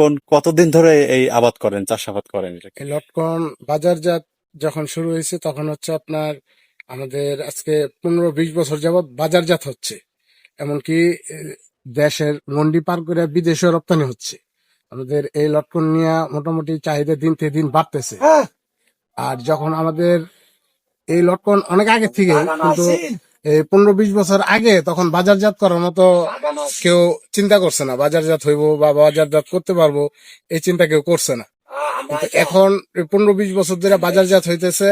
লটকন কতদিন ধরে এই আবাদ করেন চাষাবাদ করেন এটা এই লটকন বাজারজাত যখন শুরু হয়েছে তখন হচ্ছে আপনার আমাদের আজকে পনেরো বিশ বছর যাবৎ বাজারজাত হচ্ছে। এমনকি দেশের মন্ডি পার করে বিদেশে রপ্তানি হচ্ছে। আমাদের এই লটকন নিয়ে মোটামুটি চাহিদা দিন থেকে দিন বাড়তেছে। আর যখন আমাদের এই লটকন অনেক আগে থেকে কিন্তু এই পনেরো বিশ বছর আগে তখন বাজারজাত করার মতো কেউ চিন্তা করছে না। বাজারজাত হইব বা বাজারজাত করতে পারব, এই চিন্তা কেউ করছে না। এখন পনেরো বিশ বছর ধরে বাজারজাত হইতেছে,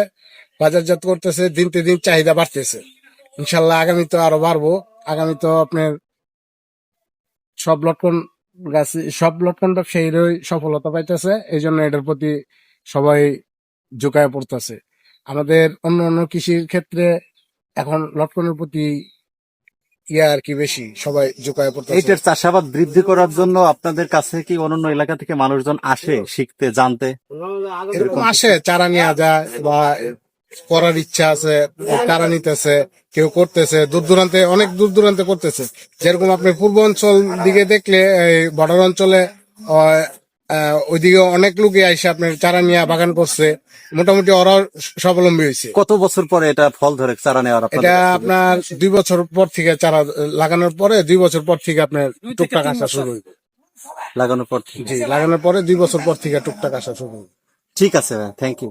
বাজারজাত করতেছে, দিনতে দিন চাহিদা বাড়তেছে। ইনশাল্লাহ আগামী তো আরও বাড়বো। আগামী তো আপনার সব লটকন গাছ, সব লটকন ব্যবসায়ীরই সফলতা পাইতেছে। এই জন্য এটার প্রতি সবাই ঝুঁকায় পড়তেছে। আমাদের অন্য অন্য কৃষির ক্ষেত্রে এখন লটকনের প্রতি ইয়া আর কি বেশি সবাই ঝুঁকায় পড়তেছে। এইটার চাষাবাদ বৃদ্ধি করার জন্য আপনাদের কাছে কি অন্যান্য এলাকা থেকে মানুষজন আসে শিখতে জানতে? এরকম আসে চারা নিয়ে যায় বা করার ইচ্ছা আছে চারা নিতেছে কেউ করতেছে দূর দূরান্তে অনেক দূর দূরান্তে করতেছে। যেরকম আপনি পূর্ব অঞ্চল দিকে দেখলে এই বর্ডার অঞ্চলে ওইদিকে অনেক লোকই আইসে আপনার চারা নিয়ে বাগান করছে। মোটামুটি ওরা স্বাবলম্বী হয়েছে। কত বছর পরে এটা ফল ধরে চারা নেওয়ার এটা আপনার দুই বছর পর থেকে চারা লাগানোর পরে দুই বছর পর থেকে আপনার টুকটাক আসা শুরু হইব। লাগানোর পর থেকে। জি লাগানোর পরে দুই বছর পর থেকে টুকটাক আসা শুরু হইবে। ঠিক আছে থ্যাংক ইউ